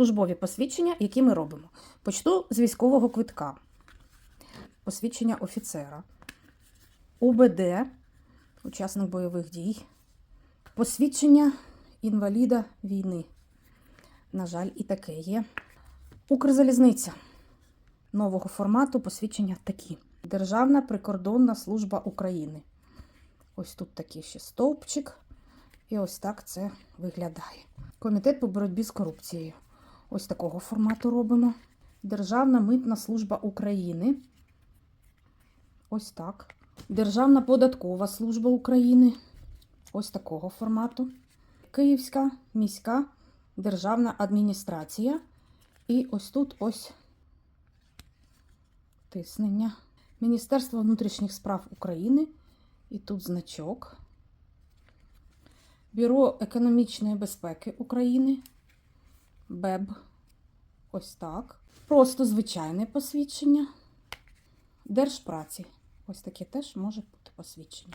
службові посвідчення, які ми робимо. Почну з військового квитка, посвідчення офіцера, УБД, учасник бойових дій, посвідчення інваліда війни. На жаль, і таке є. Укрзалізниця нового формату посвідчення такі. Державна прикордонна служба України. Ось тут такий ще стовпчик. І ось так це виглядає. Комітет по боротьбі з корупцією. Ось такого формату робимо. Державна митна служба України. Ось так. Державна податкова служба України. Ось такого формату. Київська міська державна адміністрація. І ось тут ось тиснення. Міністерство внутрішніх справ України. І тут значок. Бюро економічної безпеки України. БЕБ. Ось так. Просто звичайне посвідчення. Держпраці. Ось таке теж може бути посвідчення.